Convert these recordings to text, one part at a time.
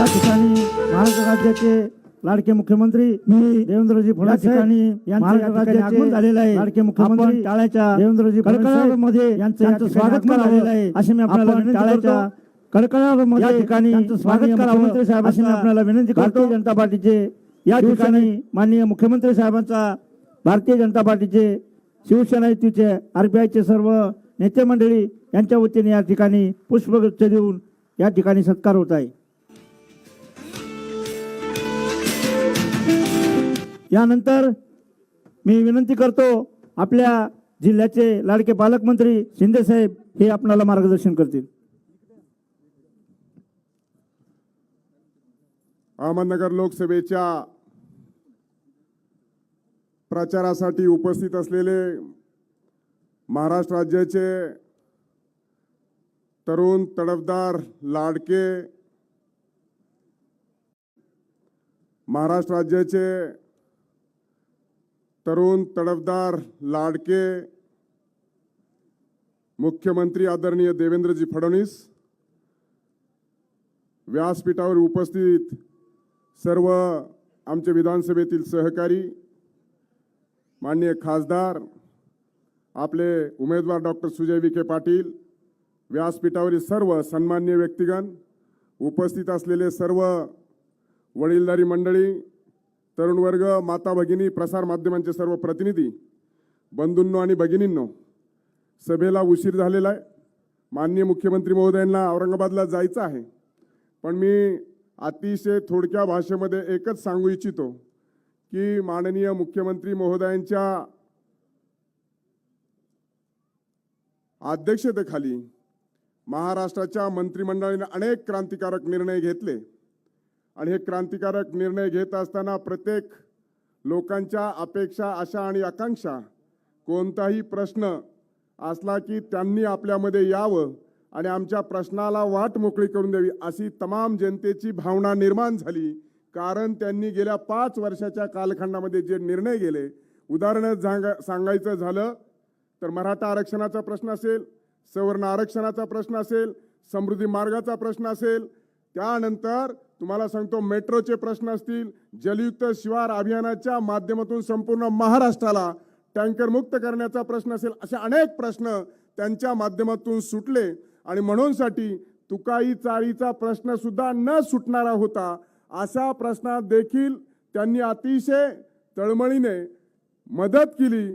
या ठिकाणी महाराष्ट्र राज्याचे लाडके मुख्यमंत्री मी देवेंद्रजी फडणवीस ठिकाणी महाराष्ट्र राज्याचे आगमन झालेलं आहे. लाडके मुख्यमंत्री टाळ्याच्या देवेंद्रजी कडकडामध्ये यांचं यांचं स्वागत करावं आहे. अशी मी आपल्याला टाळ्याच्या कडकडामध्ये या ठिकाणी स्वागत करावं मंत्री साहेब अशी मी आपल्याला विनंती करतो. जनता पार्टीचे या ठिकाणी माननीय मुख्यमंत्री साहेबांचा भारतीय जनता पार्टीचे शिवसेना युतीचे आरपीआयचे सर्व नेते मंडळी यांच्या वतीने या ठिकाणी पुष्पगुच्छ देऊन या ठिकाणी सत्कार होत आहे. यानंतर मी विनंती करतो आपल्या जिल्ह्याचे लाडके पालकमंत्री शिंदे साहेब हे आपणाला मार्गदर्शन करतील. अहमदनगर लोकसभेच्या प्रचारासाठी उपस्थित असलेले महाराष्ट्र राज्याचे तरुण तडफदार लाडके महाराष्ट्र राज्याचे तरुण तडफदार लाडके मुख्यमंत्री आदरणीय देवेंद्रजी फडणवीस व्यासपीठावर उपस्थित सर्व आमचे विधानसभेतील सहकारी माननीय खासदार आपले उमेदवार डॉक्टर सुजय विखे पाटील व्यासपीठावरील सर्व सन्मान्य व्यक्तिगण उपस्थित असलेले सर्व वडीलधारी मंडळी तरुण वर्ग माता भगिनी प्रसार माध्यमांचे सर्व प्रतिनिधी बंधूंनो आणि भगिनींनो सभेला उशीर झालेला आहे. माननीय मुख्यमंत्री महोदयांना औरंगाबादला जायचं आहे. पण मी अतिशय थोडक्या भाषेमध्ये एकच सांगू इच्छितो की माननीय मुख्यमंत्री महोदयांच्या अध्यक्षतेखाली महाराष्ट्राच्या मंत्रिमंडळाने अनेक क्रांतिकारक निर्णय घेतले. आणि हे क्रांतिकारक निर्णय घेत असताना प्रत्येक लोकांच्या अपेक्षा आशा आणि आकांक्षा कोणताही प्रश्न असला की त्यांनी आपल्यामध्ये यावं आणि आमच्या प्रश्नाला वाट मोकळी करून द्यावी अशी तमाम जनतेची भावना निर्माण झाली. कारण त्यांनी गेल्या पाच वर्षाच्या कालखंडामध्ये जे निर्णय गेले उदाहरणच सांगा सांगायचं झालं तर मराठा आरक्षणाचा प्रश्न असेल सवर्ण आरक्षणाचा प्रश्न असेल समृद्धी मार्गाचा प्रश्न असेल त्यानंतर तुम्हाला सांगतो मेट्रोचे प्रश्न असतील जलयुक्त शिवार अभियानाच्या माध्यमातून संपूर्ण महाराष्ट्राला टँकर मुक्त करण्याचा प्रश्न असेल असे अनेक प्रश्न त्यांच्या माध्यमातून सुटले. आणि म्हणूनसाठी तुकाई चाळीचा प्रश्न सुद्धा न सुटणारा होता. अशा प्रश्नात देखील त्यांनी अतिशय तळमळीने मदत केली.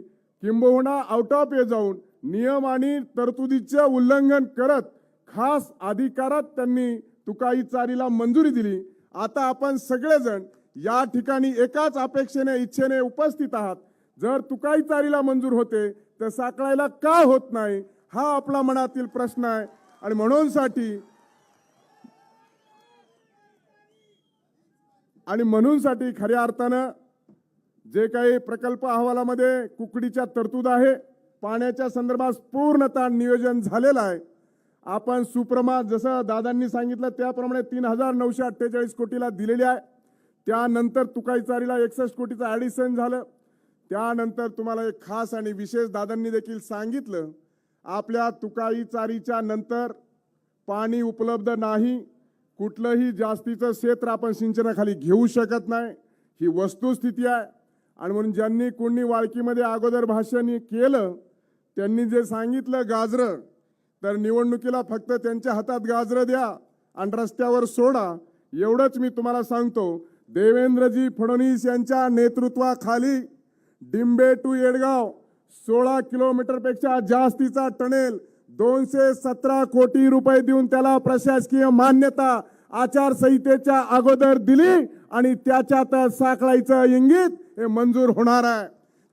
किंबहुना आउट ऑफ ये जाऊन नियम आणि तरतुदीचे उल्लंघन करत खास अधिकारात त्यांनी तुकाई चारीला मंजुरी दिली. आता आपण सगळेजण या ठिकाणी एकाच अपेक्षेने इच्छेने उपस्थित आहात. जर तुकाई चारीला मंजूर होते तर साकळायला का होत नाही? हा आपला मनातील प्रश्न आहे. आणि म्हणूनसाठी आणि म्हणूनसाठी खऱ्या अर्थानं जे काही प्रकल्प अहवालामध्ये कुकडीच्या तरतूद आहे पाण्याच्या संदर्भात पूर्णतः नियोजन झालेलं आहे. आपण सुप्रमात जसं दादांनी सांगितलं त्याप्रमाणे तीन हजार नऊशे अठ्ठेचाळीस कोटीला दिलेली आहे. त्यानंतर तुकाईचारीला एकसष्ट कोटीचं ॲडिशन झालं. त्यानंतर तुम्हाला एक खास आणि विशेष दादांनी देखील सांगितलं आपल्या तुकाईचारीच्या नंतर पाणी उपलब्ध नाही. कुठलंही जास्तीचं क्षेत्र आपण सिंचनाखाली घेऊ शकत नाही. ही वस्तुस्थिती आहे. आणि म्हणून ज्यांनी कोणी वाळकीमध्ये अगोदर भाषण केलं त्यांनी जे सांगितलं गाजरं तर निवडणुकीला फक्त त्यांच्या हातात गाजरं द्या आणि रस्त्यावर सोडा. एवढंच मी तुम्हाला सांगतो. देवेंद्रजी फडणवीस यांच्या नेतृत्वाखाली डिंबे टू येडगाव सोळा किलोमीटरपेक्षा जास्तीचा टनेल दोनशे सतरा कोटी रुपये देऊन त्याला प्रशासकीय मान्यता आचारसंहितेच्या अगोदर दिली आणि त्याच्यात साकळायचं इंगित हे मंजूर होणार आहे.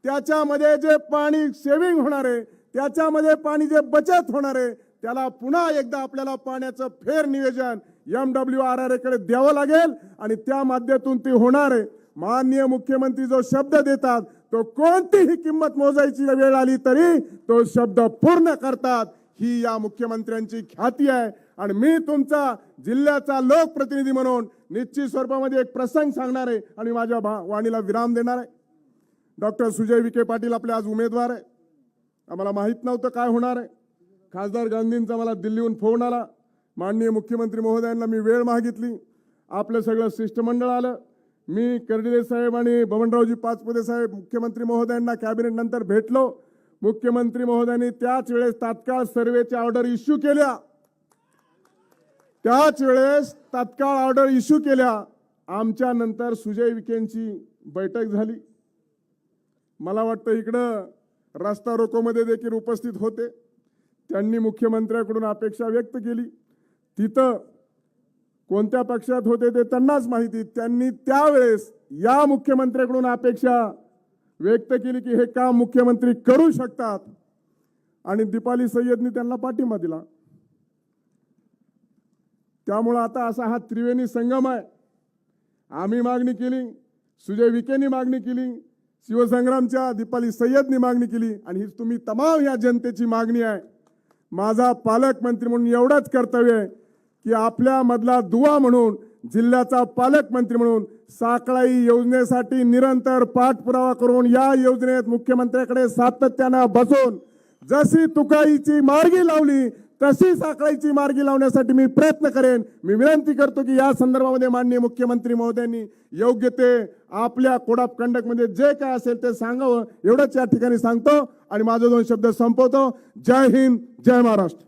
त्याच्यामध्ये जे पाणी सेव्हिंग होणार आहे त्याच्यामध्ये पाणी जे बचत होणार आहे त्याला पुन्हा एकदा आपल्याला पाण्याचं फेर नियोजन एम डब्ल्यू आर आर एकडे द्यावं लागेल आणि त्या माध्यमातून ते होणार आहे. माननीय मुख्यमंत्री जो शब्द देतात तो कोणतीही किंमत मोजायची वेळ आली तरी तो शब्द पूर्ण करतात. ही या मुख्यमंत्र्यांची ख्याती आहे. आणि मी तुमचा जिल्ह्याचा लोकप्रतिनिधी म्हणून निश्चित स्वरूपामध्ये एक प्रसंग सांगणार आहे आणि माझ्या वाणीला विराम देणार आहे. डॉक्टर सुजय विखे पाटील आपले आज उमेदवार आहे आम्हाला माहीत नव्हतं काय होणार आहे. खासदार गांधींचा मला दिल्लीहून फोन आला. माननीय मुख्यमंत्री महोदयांना मी वेळ मागितली. आपलं सगळं शिष्टमंडळ आलं. मी कर्डिले साहेब आणि बबनरावजी पाचपुते साहेब मुख्यमंत्री महोदयांना कॅबिनेट नंतर भेटलो. मुख्यमंत्री महोदयांनी त्याच वेळेस तात्काळ सर्वेच्या ऑर्डर इश्यू केल्या. त्याच वेळेस तात्काळ ऑर्डर इश्यू केल्या. आमच्या नंतर सुजय विखेंची बैठक झाली. मला वाटतं इकडं रस्ता रोकोमध्ये देखील उपस्थित होते. त्यांनी मुख्यमंत्र्याकडून अपेक्षा व्यक्त केली. तिथं कोणत्या पक्षात होते ते त्यांनाच माहिती. त्यांनी त्यावेळेस या मुख्यमंत्र्याकडून अपेक्षा व्यक्त केली की हे काम मुख्यमंत्री करू शकतात. आणि दीपाली सय्यदनी त्यांना पाठिंबा दिला. त्यामुळं आता असा हा त्रिवेणी संगम आहे. आम्ही मागणी केली. सुजय विखेंनी मागणी केली. शिवसंग्रामच्या दीपाली सय्यदनी मागणी केली आणि ही तुम्ही तमाम या जनतेची मागणी आहे. माझा पालकमंत्री म्हणून एवढंच कर्तव्य आहे की आपल्या मधला दुवा म्हणून जिल्ह्याचा पालकमंत्री म्हणून साकळाई योजनेसाठी निरंतर पाठपुरावा करून या योजनेत मुख्यमंत्र्याकडे सातत्यानं बसून जशी तुकाईची मार्गी लावली तशी साखळीची मार्गी लावण्यासाठी मी प्रयत्न करेन मी विनंती करतो की या संदर्भामध्ये माननीय मुख्यमंत्री महोदयांनी योग्य ते आपल्या कोड ऑफ कंडक्टमध्ये जे काय असेल ते सांगावं एवढंच या ठिकाणी सांगतो आणि माझे दोन शब्द संपवतो. जय हिंद जय महाराष्ट्र.